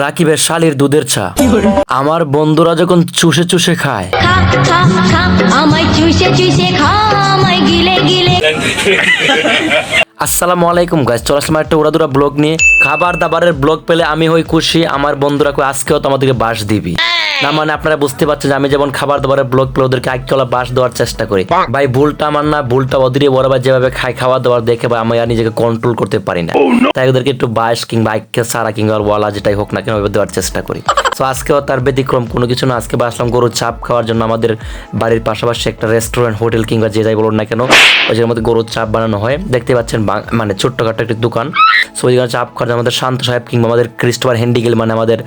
রাকিবের শালির দুধের চা। আমার বন্ধুরা যখন চুষে চুষে খায়। আসসালামু আলাইকুম গাইস চলে আসলাম একটা উড়াদুরা ব্লগ নিয়ে। খাবার দাবারের ব্লগ পেলে আমি হই খুশি আমার বন্ধুরা কই আজকেও তোমাদেরকে বাস দিবি। না মানে আপনারা বুঝতে পারছেন যে আমি যেমন খাবার দাবারের ব্লগ পেলে ওদেরকে আজকাল বাস দেওয়ার চেষ্টা করি। ভাই ভুলটা আমার না ভুলটা ওদেরই বড় ভাই যেভাবে খাই খাবার দাবার দেখে ভাই আমি আর নিজেকে কন্ট্রোল করতে পারি না। তাই ওদেরকে একটু বাস কিংবা আইকে সারা কিংবা বলা যেটাই হোক না কেন দেওয়ার চেষ্টা করি। তো আজকেও তার ব্যতিক্রম কোনো কিছু না আজকে বাসলাম গরুর চাপ খাওয়ার জন্য আমাদের বাড়ির পাশাপাশি একটা রেস্টুরেন্ট হোটেল কিংবা যে যাই বলুন না কেন ওই জায়গার মধ্যে গরুর চাপ বানানো হয়। দেখতে পাচ্ছেন মানে ছোট্টখাটো একটি দোকান। সো ওই চাপ খাওয়ার জন্য আমাদের শান্ত সাহেব কিংবা আমাদের ক্রিস্টোফার হ্যান্ডিগেল মানে আমাদের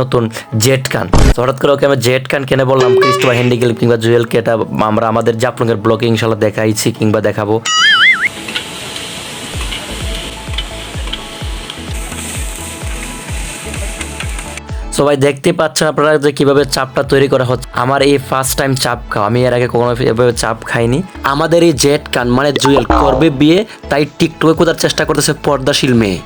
নতুন জেট কান হঠাৎ করে ওকে আমি জেট কান কেনে বললাম, ক্রিস্টোফার হ্যান্ডিগেল কিংবা জুয়েলকে এটা আমরা আমাদের জাপলুঙ্গের ব্লগে ইনশাল্লাহ দেখাইছি কিংবা দেখাবো। সবাই দেখতে পাচ্ছেন আপনারা যে কীভাবে চাপটা তৈরি করা হচ্ছে। আমার এই ফার্স্ট টাইম চাপ খাওয়া, আমি এর আগে কখনো এভাবে চাপ খাইনি। আমাদের এই জেট কান মানে জুয়েল, করবে বিয়ে, তাই টিকটকে কোথার চেষ্টা করতেছে পর্দাশীল মেয়ে।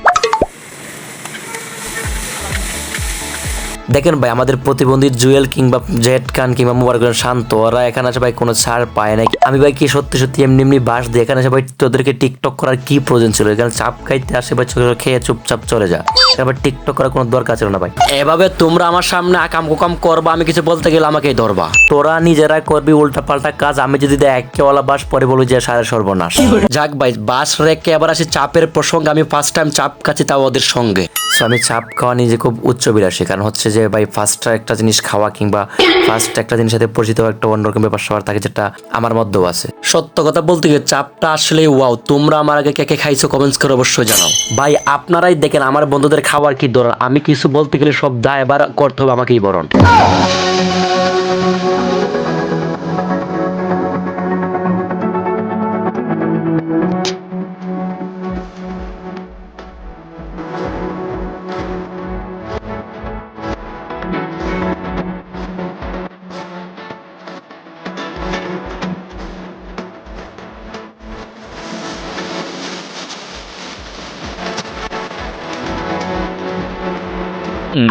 দেখেন ভাই আমাদের প্রতিবন্ধী জুয়েল কিংবা জেট খান কিংবা মোবারক শান্ত ওরা এখানে আসে ভাই কোনো ছাড় পায় না আমি ভাই কি সত্যি সত্যি এমনি এমনি বাস দিয়ে এখানে আছে ভাই তোদেরকে টিকটক করার কি প্রয়োজন ছিল? এখানে চাপ খাইতে আসে ভাই ছোট খেয়ে চুপচাপ চলে যা। এবার টিকটক করার কোনো দরকার ছিল না ভাই। এভাবে তোমরা আমার সামনে আকাম কুকাম করবা আমি কিছু বলতে গেলে আমাকেই ধরবা। তোরা নিজেরা করবি উল্টা পাল্টা কাজ আমি যদি একেওয়ালা বাস পরে বলবি যে সারে সর্বনাশ। যাক ভাই বাস রেখে আবার আসি চাপের প্রসঙ্গে আমি ফার্স্ট টাইম চাপ খাচ্ছি তাও ওদের সঙ্গে। আমি চাপ খাওয়া নিজে খুব উচ্চ বিলাসী কারণ হচ্ছে যে ভাই ফার্স্ট একটা জিনিস খাওয়া কিংবা ফার্স্ট একটা জিনিস সাথে পরিচিত হওয়া একটা অন্যরকম ব্যাপার সবার থাকে যেটা আমার মধ্যেও আছে। সত্য কথা বলতে গিয়ে চাপটা আসলে ওয়াও তোমরা আমার আগে কে কে খাইছো কমেন্টস করে অবশ্যই জানাও। ভাই আপনারাই দেখেন আমার বন্ধুদের খাওয়ার কি ধরন আমি কিছু বলতে গেলে সব দায় এবার করতে হবে আমাকেই বরণ।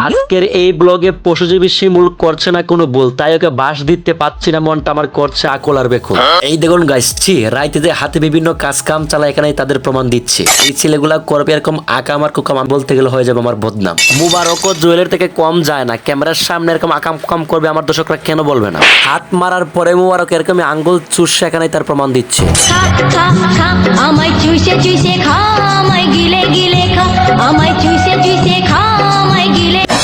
আজকের এই ব্লগে পশুজীবী শিমুল করছে না কোনো ভুল তাই ওকে বাস দিতে পাচ্ছি না মনটা আমার করছে আকল আর বেকুল। এই দেখুন গাইস ছি রাইতে যে হাতে বিভিন্ন কাজ কাম চালায় এখানে তাদের প্রমাণ দিচ্ছে। এই ছেলেগুলা করবে এরকম আকাম আর কুকাম বলতে গেলে হয়ে যাবে আমার বদনাম। মুবারক ও জুয়েলের থেকে কম যায় না ক্যামেরার সামনে এরকম আকাম কুকাম করবে আমার দর্শকরা কেন বলবে না? হাত মারার পরে মুবারক এরকম আঙ্গুল চুষে এখানে তার প্রমাণ দিচ্ছে। আমায় চুষে চুষে খা আমায় গিলে গিলে খা আমায় চুষে চুষে খা।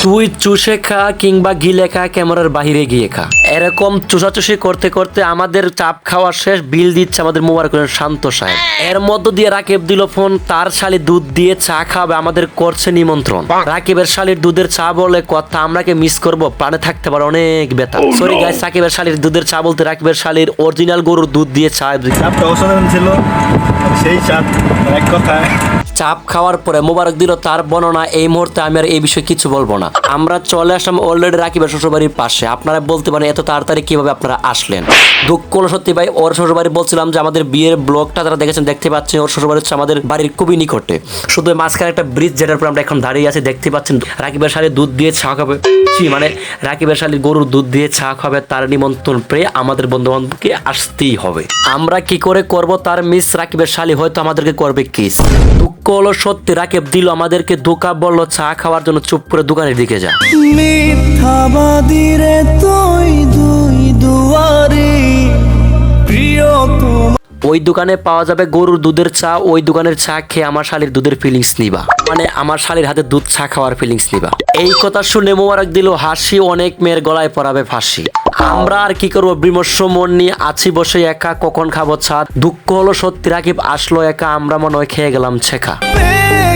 তুই চুষে খা কিংবা গিলে খা ক্যামেরার বাহিরে গিয়ে খা। এরকম চুষাচুষি করতে করতে আমাদের চাপ খাওয়া শেষ বিল দিচ্ছে আমাদের মোবাইল শান্ত সাহেব। এর মধ্য দিয়ে রাকিব দিল ফোন তার শালি দুধ দিয়ে চা খাবে আমাদের করছে নিমন্ত্রণ। রাকিবের শালির দুধের চা বলে কথা আমরাকে মিস করব? প্রাণে থাকতে পারে অনেক বেতা সরি গাইস রাকিবের শালির দুধের চা বলতে রাকিবের শালির অরিজিনাল গরুর দুধ দিয়ে চা চাপটা অসাধারণ ছিল। সেই চাপ এক কথায়। চাপ খাওয়ার পরে মোবারক দিল তার বর্ণনা এই মুহূর্তে আমি আর এই বিষয়ে কিছু বলব না। আমরা চলে আসলাম অলরেডি রাকিবের শ্বশুরবাড়ির পাশে। আপনারা বলতে পারেন এত তাড়াতাড়ি কীভাবে আপনারা আসলেন? দুঃখ হলো সত্যি ভাই ওর শ্বশুরবাড়ি বলছিলাম যে আমাদের বিয়ের ব্লগটা তারা দেখেছেন দেখতে পাচ্ছেন ওর শ্বশুরবাড়ি হচ্ছে আমাদের বাড়ির খুবই নিকটে। শুধু মাঝখানে একটা ব্রিজ যেটার উপর আমরা এখন দাঁড়িয়ে আছি দেখতে পাচ্ছেন রাকিবের শালি দুধ দিয়ে চা খাবে। ছি, মানে রাকিবের শালি গরুর দুধ দিয়ে চা খাবে তার নিমন্ত্রণ পেয়ে আমাদের বন্ধু বান্ধবকে আসতেই হবে। আমরা কি করে করব তার মিস রাকিবের শালি হয়তো আমাদেরকে করবে কিস দুঃখ হলো সত্যি রাকিব দিল আমাদেরকে ধোকা বলল চা খাওয়ার জন্য চুপ করে দোকানের দিকে যা। মিথ্যাবাদী রে তুই দুই দুয়ারি প্রিয় তোমার ওই দোকানে পাওয়া যাবে গরুর দুধের চা ওই দোকানের চা খেয়ে আমার শালির দুধের ফিলিংস নিবা। মানে আমার শালির হাতে দুধ চা খাওয়ার ফিলিংস নিবা। এই কথা শুনে মোবারক দিল হাসি অনেক মেয়ের গলায় পড়াবে ফাঁসি। আমরা আর কি করব? বিমর্ষ মন নিয়ে আছি বসে একা, কখন খাব ছাদ? দুঃখ হলো সত্যি, রাকিব আসলো একা, আমরা মনে হয় খেয়ে গেলাম ছেখা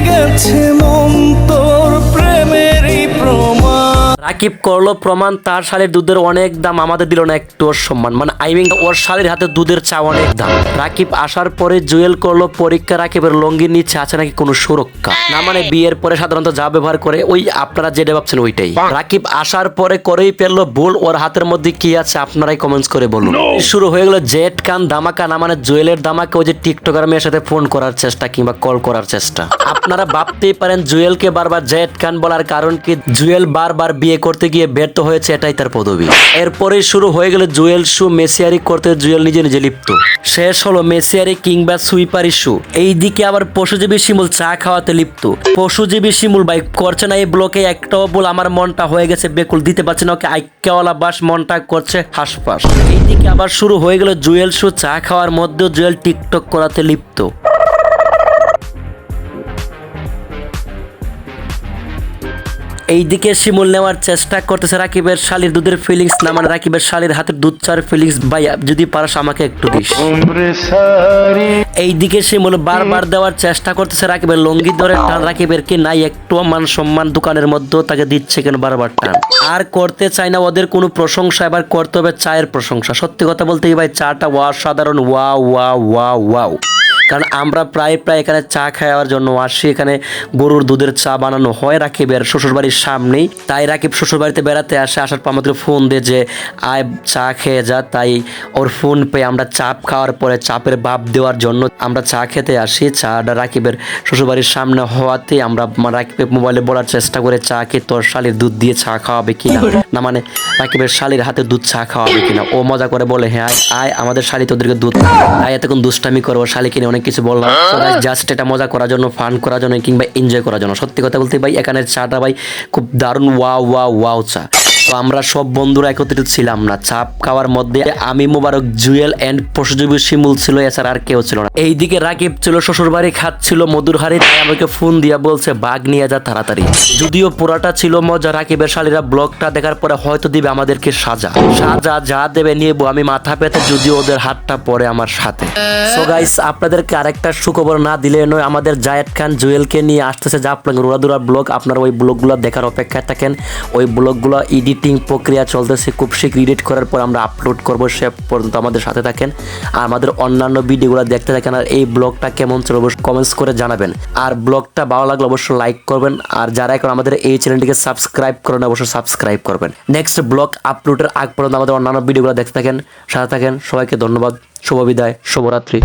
গেছে মন তোর প্রেমেরই প্রমাণ। রাকিব করল প্রমাণ তার শালের দুধের অনেক দাম আমাদের দিল না একটু ওর সম্মান। মানে আই মিন ওর শালের হাতে দুধের চা অনেক দাম। রাকিব আসার পরে জুয়েল করল পরীক্ষা রাকিবের লঙ্গির নিচে আছে নাকি কোনো সুরক্ষা? না মানে বিয়ের পরে সাধারণত যা ব্যবহার করে ওই আপনারা যেটা ভাবছেন ওইটাই। রাকিব আসার পরে করেই ফেলল ভুল ওর হাতের মধ্যে কি আছে আপনারাই কমেন্টস করে বলুন। শুরু হয়ে গেল জেট কান দামাকা না মানে জুয়েলের দামাকা ওই যে টিকটকার মেয়ের সাথে ফোন করার চেষ্টা কিংবা কল করার চেষ্টা। আপনারা ভাবতেই পারেন জুয়েলকে বারবার জেট কান বলার কারণ কি? জুয়েল বারবার বিয়ে করতে গিয়ে ব্যর্থ হয়েছে এটাই তার পদবি। এরপরেই শুরু হয়ে গেল জুয়েল শু মেসিয়ারি করতে জুয়েল নিজে নিজে লিপ্ত। শেষ হলো মেসিয়ারি কিংবা সুইপারি শু। এইদিকে আবার পশুজীবী শিমুল চা খাওয়াতে লিপ্ত। পশুজীবী শিমুল, ভাই, করছে না এই ব্লকে একটাও বল আমার মনটা হয়ে গেছে, বেকুল, দিতে পারছে না, ওকে আইক্যাওয়ালা বাস, মনটা করছে হাসপাস। এইদিকে আবার শুরু হয়ে গেল জুয়েল শু চা খাওয়ার মধ্যেও জুয়েল টিকটক করাতে লিপ্ত। এইদিকে শিমুল নেওয়ার চেষ্টা করতেছে রাকিবের শালির দুধের ফিলিংস না মানে রাকিবের শালির হাতের দুধ চার ফিলিংস ভাই যদি পারস আমাকে একটু দিস। এইদিকে শিমুল বারবার দেওয়ার চেষ্টা করতেছে রাকিবের লঙ্গি ধরে টান। রাকিবের কি নাই? একটু মান সম্মান দোকানের মধ্যেও তাকে দিচ্ছে কেন বারবার টান? আর করতে চাই না ওদের কোনো প্রশংসা, এবার করতে হবে চায়ের প্রশংসা। সত্যি কথা বলতে কি ভাই, চাটা ওয়া সাধারণ ওয়া ওয়া ওয়া ওয়াও। কারণ আমরা প্রায় প্রায় এখানে চা খাওয়ার জন্য আসি। এখানে গরুর দুধের চা বানানো হয় রাকিবের শ্বশুরবাড়ির সামনেই। তাই রাকিব শ্বশুরবাড়িতে বেড়াতে আসে আসার পর আমাদের ফোন দিয়ে যে আয় চা খেয়ে যা। তাই ওর ফোন পেয়ে আমরা চাপ খাওয়ার পরে চাপের বাপ দেওয়ার জন্য আমরা চা খেতে আসি। চাটা রাকিবের শ্বশুরবাড়ির সামনে হওয়াতে আমরা রাকিবের মোবাইলে বলার চেষ্টা করে চা কে তোর শালির দুধ দিয়ে চা খাওয়াবে কিনা? না মানে রাকিবের শালির হাতে দুধ চা খাওয়াবে কিনা? ও মজা করে বলে হ্যাঁ আয়, আয় আমাদের শালি তোদেরকে দুধ তাই এতক্ষণ দুষ্টামি করব শালি কিনে অনেক কিছু বললাম। জাস্ট এটা মজা করার জন্য ফান করার জন্য কিংবা এনজয় করার জন্য। সত্যি কথা বলতে ভাই এখানের চাটা ভাই খুব দারুণ ওয়াও ওয়াও ওয়াও চা। তো আমরা সব বন্ধুরা একত্রিত ছিলাম না। চাপ খাওয়ার মধ্যে আমি মোবারক জুয়েল এন্ড পশুজীবী শিমুল ছিল এছাড়া আর কেউ ছিল না। এইদিকে রাকিব ছিল শ্বশুর বাড়ি খাচ্ছিল মধুর হাড়ি তাই আমাকে ফোন দিয়া বলছে বাঘ নিয়ে যা তাড়াতাড়ি। যদিও পুরাটা ছিল মজা রাকিবের শালীরা ব্লগটা দেখার পরে হয়তো দিবে আমাদেরকে সাজা। সাজা যা দেবে নিয়ে আমি মাথা পেতে যদিও ওদের হাতটা পরে আমার সাথে। সো গাইস আপনাদেরকে আরেকটা সুখবর না দিলে নয়, আমাদের জায়েদ খান জুয়েলকে নিয়ে আসতেছে যা আপনার রোড়াদুরা ব্লগ, আপনারা ওই ব্লগগুলো দেখার অপেক্ষায় থাকেন। ওই ব্লগগুলো এডিটিং প্রক্রিয়া চলতেছে, খুব শীঘ্র এডিট করার পর আমরা আপলোড করব, সে পর্যন্ত আমাদের সাথে থাকেন। আর আমাদের অন্যান্য ভিডিওগুলো দেখতে থাকেন, আর এই ব্লগটা কেমন চলে অবশ্যই কমেন্টস করে জানাবেন। আর ব্লগটা ভালো লাগলে অবশ্যই লাইক করবেন, আর যারা এখন আমাদের এই চ্যানেলটিকে সাবস্ক্রাইব করেন, অবশ্যই সাবস্ক্রাইব করবেন। নেক্সট ব্লগ আপলোডের আগ পর্যন্ত আমাদের অন্যান্য ভিডিওগুলো দেখতে থাকেন, সাথে থাকেন, সবাইকে ধন্যবাদ, শুভ বিদায়, শুভরাত্রি।